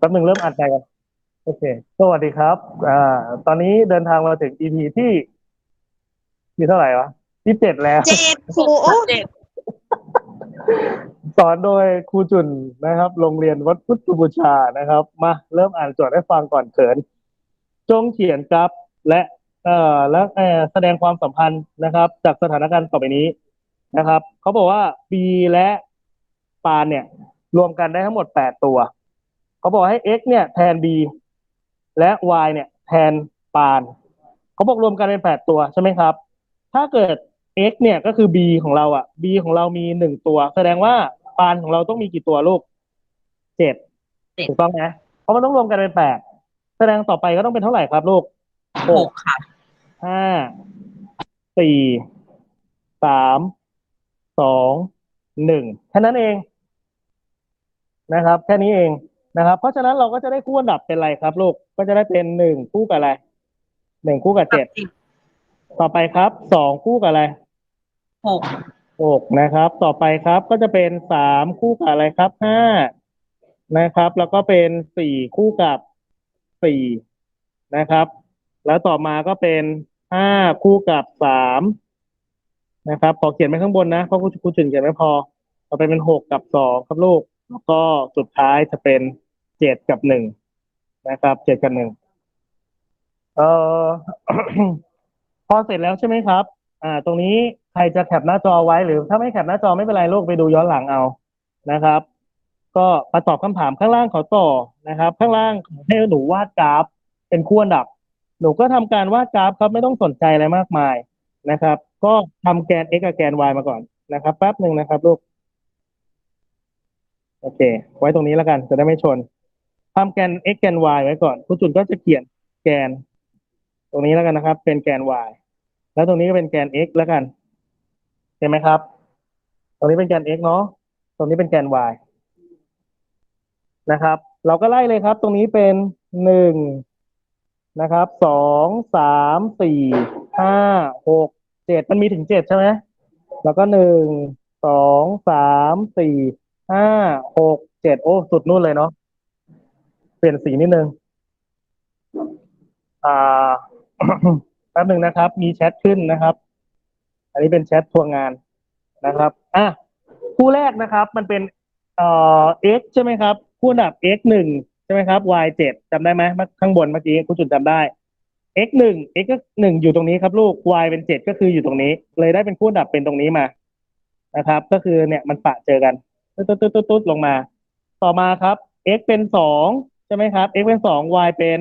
แป๊บหนึ่งเริ่มอัดใจกันโอเค สวัสดีครับ อ่า ตอนนี้เดินทางมาถึง EP ที่ที่เท่าไหร่วะที่เจ็ดแล้ว เจ็ดครูโอ้เจ็ดสอนโดยครูจุนนะครับ โรงเรียนวัดพุทธบูชานะครับ มาเริ่มอ่านโจทย์ให้ฟังก่อนเขิน จงเขียนครับและเอ่อและเอ่อแสดงความสัมพันธ์นะครับ จากสถานการณ์ต่อไปนี้นะครับเขาบอกว่า B และปานเนี่ย รวมกันได้ทั้งหมดแปดตัว เขาบอกให้ x เนี่ยแทน b และ y เนี่ย แทนปานเขาบอกรวมกันเป็นแปดตัวใช่ไหมครับ ถ้าเกิด x เนี่ยก็คือ b ของเราอะ b ของเรามีหนึ่งตัว แสดงว่าปานของเราต้องมีกี่ตัวลูกเจ็ดถูกต้องไหมเพราะมันต้องรวมกันเป็นแปดแสดงต่อไปก็ต้องเป็นเท่าไหร่ครับลูกหกค่ะห้าสี่สามสองหนึ่งแค่นั้นเองนะครับ แค่นี้เอง นะครับ เพราะฉะนั้นเราก็จะได้คู่อันดับเป็นอะไรครับลูกก็จะได้เป็นหนึ่งคู่กับอะไรหนึ่งคู่กับเจ็ดต่อไปครับสองคู่กับอะไรหกหกนะครับ ต่อไปครับก็จะเป็นสามคู่กับอะไรครับห้านะครับ แล้วก็เป็นสี่คู่กับสี่นะครับ แล้วต่อมาก็เป็นห้าคู่กับสามนะครับขอเขียนไว้ข้างบนนะเพราะครูครูจุนเขียนไม่พอ ต่อไปเป็นหกกับสองครับลูก แล้วก็สุดท้ายจะเป็นเจ็ดกับหนึ่งนะครับเจ็ดกับหนึ่งเอ่อพอเสร็จแล้วใช่ไหมครับ อ่า ตรงนี้ใครจะแคปหน้าจอไว้หรือถ้าไม่แคปหน้าจอไม่เป็นไรลูกไปดูย้อนหลังเอานะครับ ก็มาตอบคำถามข้างล่างขาต่อนะครับ ข้างล่างให้หนูวาดกราฟ เป็นคู่อันดับ หนูก็ทำการวาดกราฟครับไม่ต้องสนใจอะไรมากมายนะครับ ก็ทำแกน x กับแกน y มาก่อนนะครับแป๊บหนึ่งนะครับลูก โอเค ไว้ตรงนี้แล้วกัน จะได้ไม่ชนทำแกน x แกน y ไว้ก่อนครูจุนก็จะเขียนแกน ตรงนี้แล้วกันนะครับ เป็นแกน y แล้วตรงนี้ก็เป็นแกน x แล้วกันเห็นไหมครับ ตรงนี้เป็นแกน x เนาะตรงนี้เป็นแกน y นะครับ เราก็ไล่เลยครับ ตรงนี้เป็นหนึ่งนะครับสองสามสี่ห้าหกเจ็ดมันมีถึงเจ็ดใช่ไหมแล้วก็หนึ่งสองสามสี่ ห้าหกเจ็ดโอ้สุดนู่นเลยเนาะเปลี่ยนสีนิดนึง อ่าแป๊บหนึ่งนะครับ มีแชทขึ้นนะครับ อันนี้เป็นแชททวงงานนะครับอะคู่แรกนะครับ มันเป็นเอ่อ x ใช่ไหมครับ คู่อันดับ x หนึ่งใช่ไหมครับ y เจ็ดจำได้ไหมข้างบนเมื่อกี้คุณจุนจำได้ x หนึ่ง x ก็หนึ่งอยู่ตรงนี้ครับ ลูก y เป็นเจ็ดก็คืออยู่ตรงนี้ เลยได้เป็นคู่อันดับเป็นตรงนี้มานะครับ ก็คือเนี่ยมันปะเจอกัน ตุ๊ดตุ๊ดตุ๊ดตุ๊ดลงมา ต่อมาครับ x เป็นสองใช่ไหมครับ x เป็นสอง y เป็น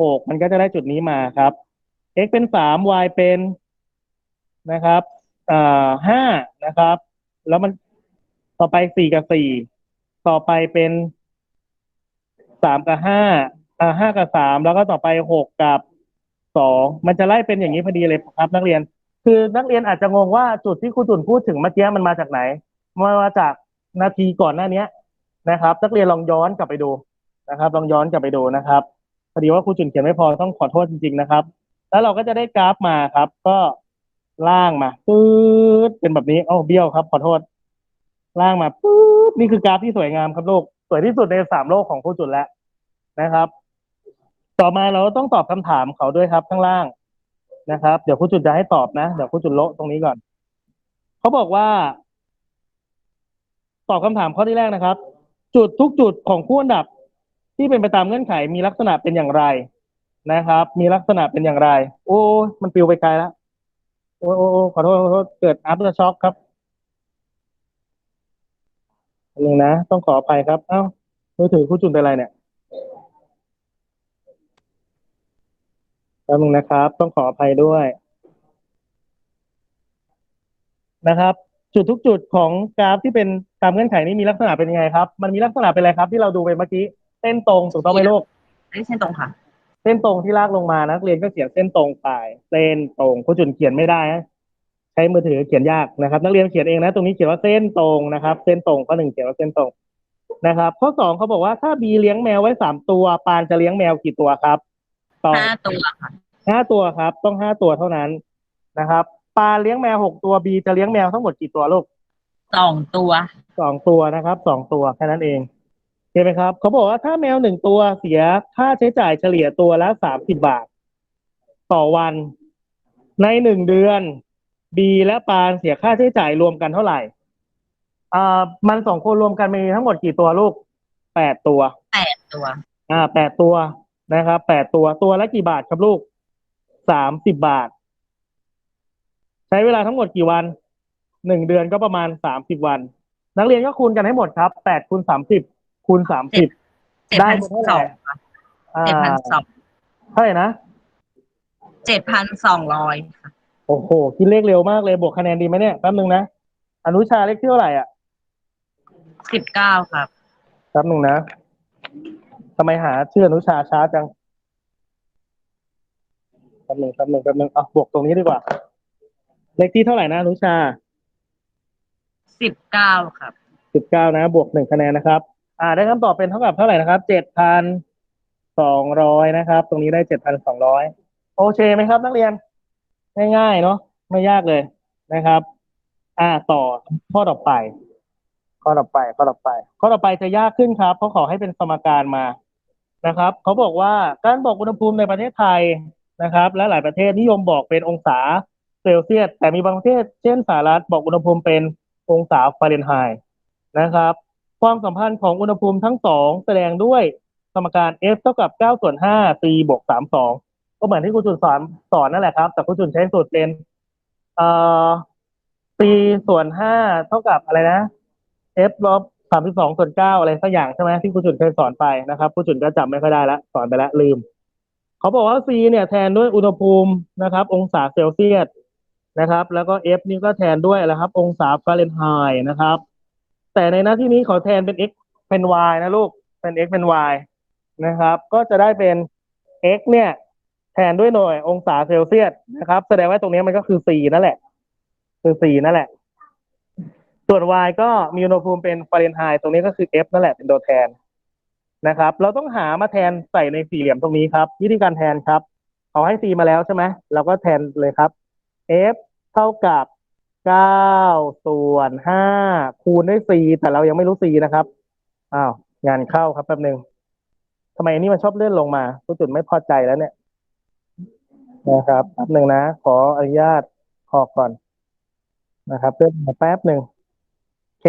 หกมันก็จะได้จุดนี้มาครับ x เป็นสาม y เป็นนะครับอ่าห้านะครับ แล้วมันต่อไปสี่กับสี่ต่อไปเป็นสามกับห้าอ่าห้ากับสามแล้วก็ต่อไปหกกับสองมันจะไล่เป็นอย่างนี้พอดีเลยครับ นักเรียน คือนักเรียนอาจจะงงว่าจุดที่ครูจุนพูดถึงเมื่อกี้มันมาจากไหน มันมาจาก นาทีก่อนหน้าเนี้ยนะครับนักเรียนลองย้อนกลับไปดูนะครับ ลองย้อนกลับไปดูนะครับพอดีว่าครูจุนเขียนไม่พอต้องขอโทษจริง ๆนะครับ แล้วเราก็จะได้กราฟมาครับ ก็ล่างมาปื๊ดเป็นแบบนี้โอ้เบี้ยวครับ ขอโทษ ล่างมาปื๊ดนี่คือกราฟที่สวยงามครับลูกสวยที่สุดในสามโลกของครูจุนแล้วนะครับ ต่อมาเราต้องตอบคำถามเขาด้วยครับ ข้างล่างนะครับ เดี๋ยวครูจุนจะให้ตอบนะเดี๋ยวครูจุนโละตรงนี้ก่อนเขาบอกว่า ตอบคำถามข้อที่แรกนะครับ จุดทุกจุดของคู่อันดับที่เป็นไปตามเงื่อนไขมีลักษณะเป็นอย่างไรนะครับ มีลักษณะเป็นอย่างไร โอ้มันปิวไปไกลแล้วโอ้โอ้ยโอขอโทษขอโทษเกิดอัพเดอร์ช็อคครับอันนึงนะ ต้องขออภัยครับ เอ้ามือถือคู่จุนเป็นอะไรเนี่ยแป๊บนึงนะครับ ต้องขออภัยด้วยนะครับ จุดทุกจุดของกราฟที่เป็น ตามเงื่อนไขนี้มีลักษณะเป็นยังไงครับ มันมีลักษณะเป็นอะไรครับ ที่เราดูไปเมื่อกี้เส้นตรงถูกต้องไหมลูกไม่ใช่ตรงค่ะ เส้นตรงที่ลากลงมานักเรียนก็เขียนเส้นตรงไป เส้นตรงครูจุนเขียนไม่ได้นะใช้มือถือเขียนยากนะครับ นักเรียนเขียนเองนะ ตรงนี้เขียนว่าเส้นตรงนะครับ เส้นตรงข้อหนึ่งเขียนว่าเส้นตรงนะครับ ข้อสองเขาบอกว่าถ้าบีเลี้ยงแมวไว้สามตัว ปานจะเลี้ยงแมวกี่ตัวครับตอบห้าตัวค่ะห้าตัวครับ ต้องห้าตัวเท่านั้นนะครับ ปานเลี้ยงแมวหกตัวบีจะเลี้ยงแมวทั้งหมดกี่ตัวลูกสองตัว สองตัวนะครับสองตัวแค่นั้นเองเห็นไหมครับเขาบอกว่าถ้าแมวหนึ่งตัวเสียค่าใช้จ่ายเฉลี่ยตัวละสามสิบบาท ต่อวัน ในหนึ่งเดือนบีและปานเสียค่าใช้จ่ายรวมกันเท่าไหร่อ่ามันสองคนรวมกันมีทั้งหมดกี่ตัวลูกแปดตัวแปดตัว อ่าแปดตัวนะครับแปดตัวตัวละกี่บาทครับลูกสามสิบบาท ใช้เวลาทั้งหมดกี่วันหนึ่งเดือนก็ประมาณสามสิบวัน นักเรียนก็คูณกันให้หมดครับแปดคูณสามสิบคูณสามสิบเจ็ดได้พันไปเท่าไหสร่องค่ะอ่าเจ็ดพันสองเท่าไหร่นะเจ็ดพันสองร้อยค่ะโอ้โหคิดเลขเร็วมากเลยบวกคะแนนดีไหมเนี่ยแป๊บนึงนะอนุชาเลขที่เท่าไหร่อะสิบเก้าครับแป๊บนึงนะทำไมหาชื่ออนุชาช้าจังแป๊บนึงแป๊บนึงแป๊บนึงอะบวกตรงนี้ดีกว่า เลขที่เท่าไหร่นะอนุชา สิบเก้าครับสิบเก้านะบวกหนึ่งคะแนนนะครับ อ่า ได้คำตอบเป็นเท่ากับเท่าไหร่นะครับเจ็ดพันสองร้อยนะครับ ตรงนี้ได้เจ็ดพันสองร้อยโอเคไหมครับ นักเรียน ง่ายๆเนาะไม่ยากเลยนะครับ อ่าต่อข้อต่อไป ข้อต่อไปข้อต่อไป ข้อต่อไปจะยากขึ้นครับเพราะขอให้เป็นสมการมานะครับเขาบอกว่าการบอกอุณหภูมิในประเทศไทยนะครับ และหลายประเทศนิยมบอกเป็นองศาเซลเซียสแต่มีบางประเทศเช่นสหรัฐบอกอุณหภูมิเป็น องศาฟาเรนไฮต์นะครับ ความสัมพันธ์ของอุณหภูมิทั้งสองแสดงด้วยสมการ F เท่ากับ9ส่วน5 C บวก32 ก็เหมือนที่ครูจุนสอนสอนนั่นแหละครับ แต่ครูจุนใช้สูตรเป็นเอ่อ C ส่วน5เท่ากับอะไรนะ F ลบ32ส่วน9อะไรสักอย่างใช่ไหมที่ครูจุนเคยสอนไปนะครับครูจุนก็จำไม่ค่อยได้ละสอนไปแล้วลืม เขาบอกว่า C เนี่ยแทนด้วยอุณหภูมินะครับ องศาเซลเซียส นะครับ แล้วก็ F นี่ก็แทนด้วยอะไรครับ องศาฟาเรนไฮต์นะครับ แต่ในหน้าที่นี้ขอแทนเป็น x เป็น y นะลูก เป็น x เป็น y นะครับ ก็จะได้เป็น x เนี่ย แทนด้วยหน่วยองศาเซลเซียสนะครับ แสดงว่าตรงนี้มันก็คือ c นั่นแหละ คือ c นั่นแหละ ส่วน y ก็มีอุณหภูมิเป็นฟาเรนไฮต์ตรงนี้ก็คือ f นั่นแหละเป็นตัวแทนนะครับ เราต้องหามาแทนใส่ในสี่เหลี่ยมตรงนี้ครับ วิธีการแทนครับเขาให้ c มาแล้วใช่ไหมเราก็แทนเลยครับ f เท่ากับเก้าส่วนห้าคูณด้วยสี่แต่เรายังไม่รู้สี่นะครับอ้าวงานเข้าครับแป๊บหนึ่งทำไมอันนี้มันชอบเลื่อนลงมาผู้จุดไม่พอใจแล้วเนี่ยนะครับแป๊บหนึ่งนะ ขออนุญาตออกก่อนนะครับเลื่อนมาแป๊บหนึ่งโอเค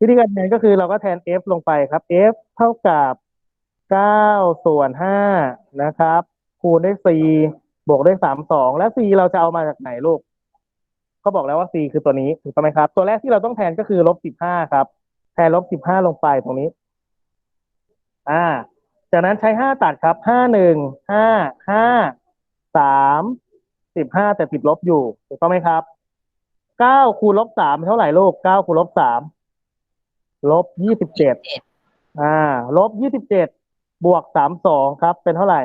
วิธีการแทนก็คือเราก็แทน f ลงไปครับ f เท่ากับเก้าส่วนห้านะครับ คูณด้วยสี่ บวกด้วยสามสองและสี่เราจะเอามาจากไหนลูก ก็บอกแล้วว่า c คือตัวนี้ถูกต้องไหมครับ ตัวแรกที่เราต้องแทนก็คือลบสิบห้าครับ แทนลบสิบห้าลงไปตรงนี้ อ่า จากนั้นใช้ห้าตัดครับห้าหนึ่งห้าห้าสามสิบห้าแต่ติดลบอยู่ถูกต้องไหมครับเก้าคูณลบสามเท่าไหร่ลูกเก้าคูณลบสามลบยี่สิบเจ็ดอ่า ลบยี่สิบเจ็ดบวกสามสองครับ เป็นเท่าไหร่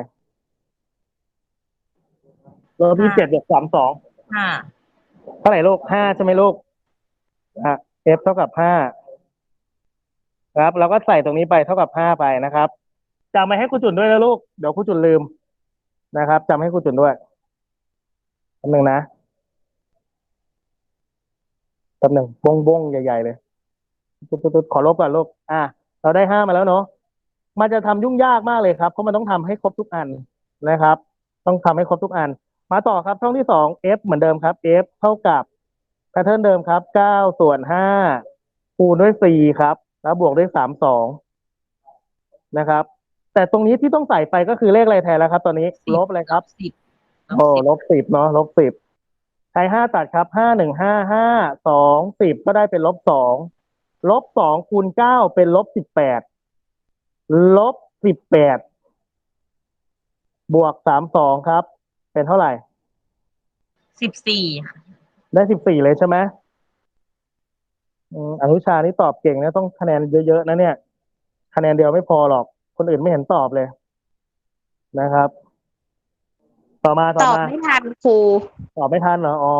ลบยี่สิบเจ็ดบวกสามสองห้าเท่าไหร่ลูกห้าใช่ไหมลูกอะ f เท่ากับห้าครับ เราก็ใส่ตรงนี้ไปเท่ากับห้าไปนะครับจำไปให้ครูจุนด้วยนะลูก เดี๋ยวครูจุนลืมนะครับจำให้ครูจุนด้วยแป๊บหนึ่งนะแป๊บหนึ่งบงบงใหญ่ ๆ เลยตุ๊ดตุ๊ดตุ๊ดขอลบก่อนลูกอะเราได้ห้ามาแล้วเนาะมันจะทำยุ่งยากมากเลยครับเพราะมันต้องทำให้ครบทุกอันนะครับ ต้องทำให้ครบทุกอัน มาต่อครับช่องที่สอง f เหมือนเดิมครับ f เท่ากับแพทเทิร์นเดิมครับเก้าส่วนห้าคูณด้วยสี่ครับ แล้วบวกด้วยสามสองนะครับ แต่ตรงนี้ที่ต้องใส่ไปก็คือเลขอะไรแทนแล้วครับ ตอนนี้ลบอะไรครับสิบโอ้ลบสิบเนาะลบสิบใช้ห้าตัดครับห้าหนึ่งห้าห้าสองสิบก็ได้เป็นลบสองลบสองคูณเก้าเป็นลบสิบแปดลบสิบแปดบวกสามสองครับ เป็นเท่าไหร่ สิบสี่ค่ะได้สิบสี่เลยใช่ไหมอืมอนุชานี่ตอบเก่งนะต้องคะแนนเยอะๆนะเนี่ย คะแนนเดียวไม่พอหรอก คนอื่นไม่เห็นตอบเลยนะครับ ต่อมาต่ตออบมา ไม่ทันครู ตอบไม่ทันเหรอ อ๋อ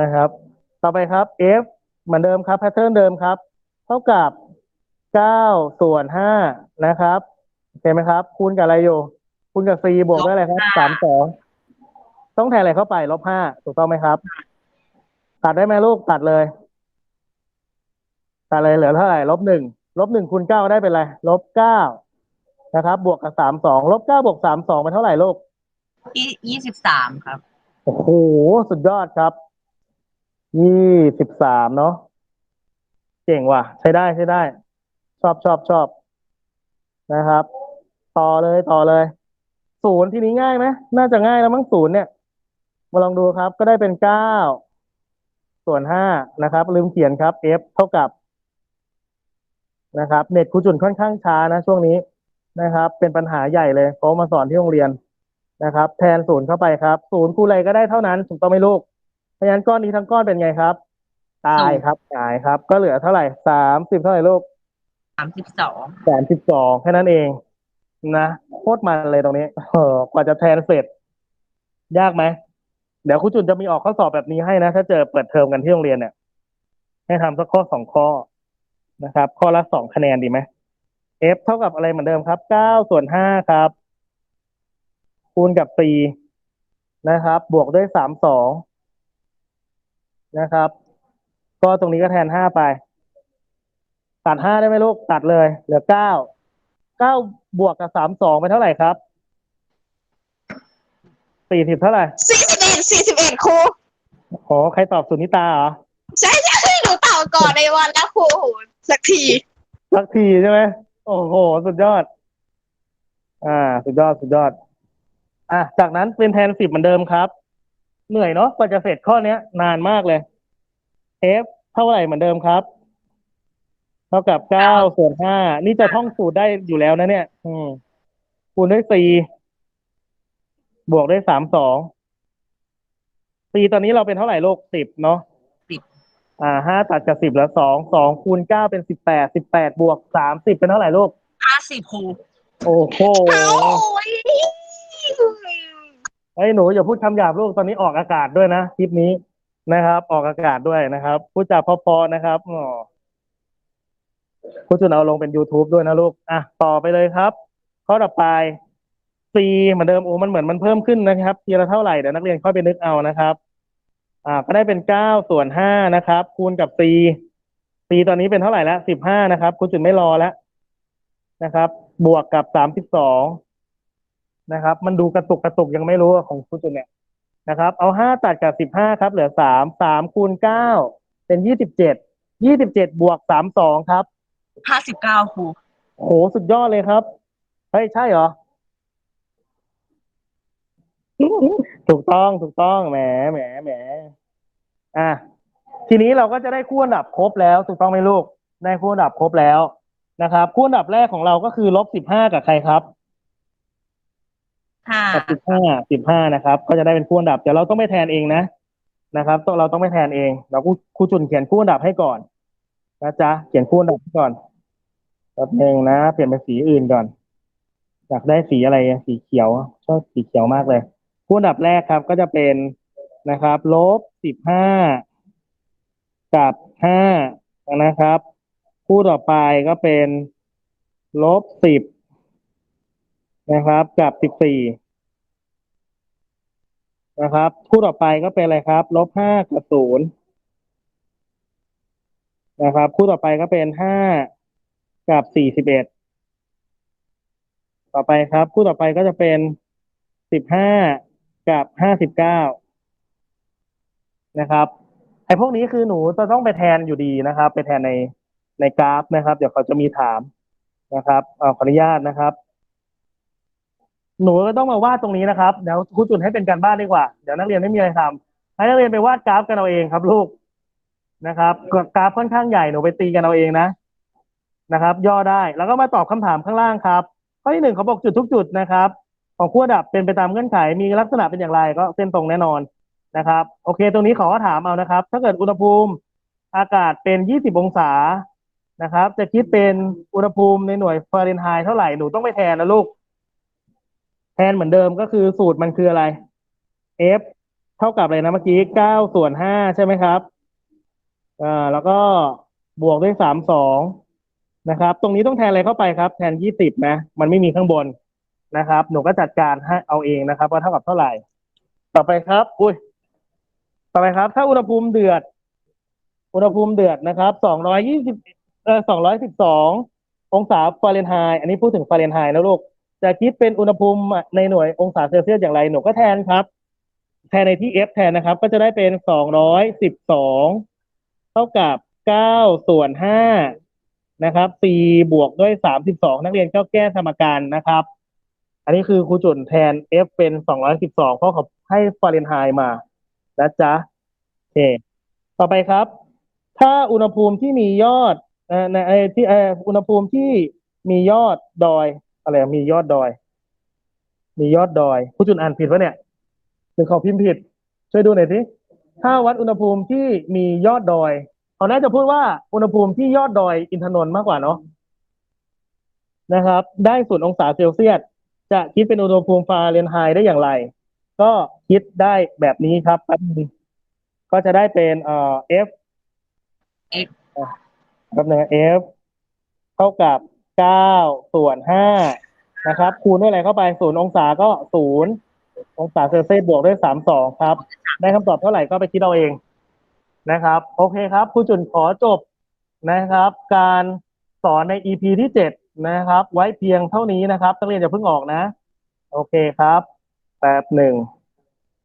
นะครับ ต่อไปครับ f เหมือนเดิมครับแพทเทิร์นเดิมครับ เท่ากับเก้าส่วนห้านะครับเห็นไหมครับ คูณกับอะไรอยู่ คูณกับ c บวกด้วยอะไรครับสามสองต้องแทนอะไรเข้าไปลบห้าถูกต้องไหมครับ ตัดได้ไหมลูกตัดเลยตัดเลยเหลือเท่าไหร่ลบหนึ่งลบหนึ่งคูณเก้าได้เป็นไรลบเก้านะครับ บวกกับสามสองลบเก้าบวกสามสองเป็นเท่าไหร่ลูกยี่ยี่สิบสามครับโอ้โหสุดยอดครับยี่สิบสามเนาะเก่งว่ะ ใช้ได้ใช้ได้ ชอบชอบชอบนะครับ ต่อเลยต่อเลย ศูนย์ทีนี้ง่ายไหมน่าจะง่ายแล้วมั้งศูนย์เนี่ยมาลองดูครับ ก็ได้เป็นเก้าส่วนห้านะครับ ลืมเขียนครับ f เท่ากับนะครับ เน็ตครูจุนค่อนข้างช้านะช่วงนี้นะครับ เป็นปัญหาใหญ่เลยเพราะมาสอนที่โรงเรียนนะครับ แทนศูนย์เข้าไปครับศูนย์คูณอะไรก็ได้เท่านั้นถูกต้องไหมลูกเพราะฉะนั้นก้อนนี้ทั้งก้อนเป็นไงครับ ตายครับตายครับ ก็เหลือเท่าไหร่สามสิบเท่าไหร่ลูกสามสิบสองสามสิบสองแค่นั้นเองนะโคตรมันเลยตรงนี้เออกว่าจะแทนเสร็จ ยากไหมเดี๋ยวครูจุนจะมีออกข้อสอบแบบนี้ให้นะ ถ้าเจอเปิดเทอมกันที่โรงเรียนเนี่ย ให้ทำสักข้อสองข้อนะครับ ข้อละสองคะแนนดีไหม f เท่ากับอะไรเหมือนเดิมครับเก้าส่วนห้าครับ คูณกับสี่นะครับ บวกด้วยสามสองนะครับ ก็ตรงนี้ก็แทนห้าไป ตัดห้าได้ไหมลูก ตัดเลย เหลือเก้า เก้าบวกกับสามสองเป็นเท่าไหร่ครับสี่สิบเท่าไหร่สี่สิบเอ็ดสี่สิบเอ็ดครูโอ้ใครตอบสุนิตาเหรอ ใช่ใช่หนูตอบก่อนในวันแล้วครูโอ้โหสักที สักทีใช่ไหมโอ้โห สุดยอด อ่า สุดยอด สุดยอด อะ จากนั้นเป็นแทนสิบเหมือนเดิมครับ เหนื่อยเนาะกว่าจะเสร็จข้อเนี้ย นานมากเลย f เท่าไหร่เหมือนเดิมครับ เท่ากับเก้าส่วนห้านี่จะท่องสูตรได้อยู่แล้วนะเนี่ย อืมคูณด้วยสี่บวกด้วยสามสองสี่ตอนนี้เราเป็นเท่าไหร่ลูกสิบเนาะสิบอ่าห้าตัดกับสิบแล้วสองสองคูณเก้าเป็นสิบแปดสิบแปดบวกสามสิบเป็นเท่าไหร่ลูกห้าสิบครูโอ้โหเอ้าโอ้ยไอ้ยหนูอย่าพูดคำหยาบลูกตอนนี้ออกอากาศด้วยนะคลิปนี้นะครับ ออกอากาศด้วยนะครับ พูดจาเพอๆนะครับอ๋อ คุณจุนเอาลงเป็น youtube ด้วยนะลูก อะ ต่อไปเลยครับ ข้อต่อไป c เหมือนเดิมโอ้มันเหมือนมันเพิ่มขึ้นนะครับทีละเท่าไหร่เดี๋ยวนักเรียนค่อยไปนึกเอานะครับ อ่า ก็ได้เป็นเก้าส่วนห้านะครับ คูณกับ c c ตอนนี้เป็นเท่าไหร่แล้วสิบห้านะครับคุณจุนไม่รอแล้วนะครับ บวกกับสามสิบสองนะครับ มันดูกระตุกกระตุกยังไม่รู้ของคุณจุนเนี่ยนะครับ เอาห้าตัดกับสิบห้าครับ เหลือสามสามคูณเก้าเป็นยี่สิบเจ็ดยี่สิบเจ็ดบวกสามสองครับ ห้าสิบเก้าครูโหสุดยอดเลยครับ เฮ้ย ใช่เหรอ ถูกต้องถูกต้องแหมแหมแหมอะทีนี้เราก็จะได้คู่อันดับครบแล้วถูกต้องไหมลูกได้คู่อันดับครบแล้วนะครับคู่อันดับแรกของเราก็คือลบสิบห้ากับใครครับห้ากับสิบห้าสิบห้านะครับ ก็จะได้เป็นคู่อันดับเดี๋ยวเราต้องไปแทนเองนะนะครับต้องเราต้องไปแทนเอง เราครูครูจุนเขียนคู่อันดับให้ก่อน นะจ๊ะเขียนคู่อันดับให้ก่อนแป๊บหนึงนะ เปลี่ยนเป็นสีอื่นก่อน อยากได้สีอะไรสีเขียวชอบสีเขียวมากเลยคู่อันดับแรกครับ ก็จะเป็นนะครับลบสิบห้ากับห้านะครับ คู่ต่อไปก็เป็นลบสิบนะครับ กับสิบสี่นะครับ คู่ต่อไปก็เป็นอะไรครับลบห้ากับศูนย์ นะครับ คู่ต่อไปก็เป็นห้ากับสี่สิบเอ็ดต่อไปครับ คู่ต่อไปก็จะเป็นสิบห้ากับห้าสิบเก้านะครับไอ้พวกนี้คือหนูจะต้องไปแทนอยู่ดีนะครับ ไปแทนในในกราฟนะครับ เดี๋ยวเขาจะมีถามนะครับเอาขออนุญาตนะครับ หนูก็ต้องมาวาดตรงนี้นะครับเดี๋ยวครูจุนให้เป็นการบ้านดีกว่าเดี๋ยวนักเรียนไม่มีอะไรทำให้นักเรียนไปวาดกราฟกันเอาเองครับลูก นะครับกราฟค่อนข้างใหญ่หนูไปตีกันเอาเองนะนะครับ ย่อได้แล้วก็มาตอบคำถามข้างล่างครับ ข้อที่หนึ่งเขาบอกจุดทุกจุดนะครับ ของขั้วดับเป็นไปตามเงื่อนไขมีลักษณะเป็นอย่างไรก็เส้นตรงแน่นอนนะครับ โอเค ตรงนี้ขอถามเอานะครับ ถ้าเกิดอุณหภูมิอากาศเป็น 20 องศานะครับ จะคิดเป็นอุณหภูมิในหน่วยฟาเรนไฮต์เท่าไหร่หนูต้องไปแทนนะลูก แทนเหมือนเดิมก็คือสูตรมันคืออะไร f เท่ากับอะไรนะเมื่อกี้ 9 ส่วน 5 ใช่ไหมครับ อ่าแล้วก็บวกด้วย32นะครับ ตรงนี้ต้องแทนอะไรเข้าไปครับ แทนยี่สิบนะ มันไม่มีข้างบนนะครับ หนูก็จัดการให้เอาเองนะครับว่าเท่ากับเท่าไหร่ ต่อไปครับ อุ้ย ต่อไปครับ ถ้าอุณหภูมิเดือด อุณหภูมิเดือดนะครับสองร้อยยี่สิบเออสองร้อยสิบสององศาฟาเรนไฮต์ อันนี้พูดถึงฟาเรนไฮต์นะลูก จะคิดเป็นอุณหภูมิในหน่วยองศาเซลเซียสอย่างไร หนูก็แทนครับ แทนในที่ F แทนนะครับ ก็จะได้เป็นสองร้อยสิบสอง ท่ากับเก้าส่วนห้านะครับ C บวกด้วยสามสิบสองนักเรียนก็แก้สมการนะครับ อันนี้คือครูจุนแทน F เป็นสองร้อยสิบสองเพราะเขาให้ฟาเรนไฮต์มานะจ๊ะโอเค ต่อไปครับ ถ้าอุณหภูมิที่มียอดเอ่อในเอ่อที่เอ่ออุณหภูมิที่มียอดดอยอะไรมียอดดอย มียอดดอยผู้จุนอ่านผิดปะเนี่ยหรือเขาพิมพ์ผิด ช่วยดูหน่อยสิ ถ้าวัดอุณหภูมิที่มียอดดอยเขาน่าจะพูดว่าอุณหภูมิที่ยอดดอยอินทนนท์มากกว่าเนาะนะครับ ได้ศูนย์องศาเซลเซียสจะคิดเป็นอุณหภูมิฟาเรนไฮต์ได้อย่างไร ก็คิดได้แบบนี้ครับแป๊บนึงก็จะได้เป็นเอ่อ F X แป๊บนึง F เท่ากับเก้าส่วนห้านะครับ คูณด้วยอะไรเข้าไปศูนย์องศาก็ศูนย์ องศาเซลเซียสบวกด้วยสามสองครับ ได้คำตอบเท่าไหร่ก็ไปคิดเอาเองนะครับ โอเคครับครูจุนขอจบนะครับ การสอนใน EP ที่เจ็ดนะครับ ไว้เพียงเท่านี้นะครับนักเรียนอย่าเพิ่งออกนะ โอเคครับแป๊บหนึ่ง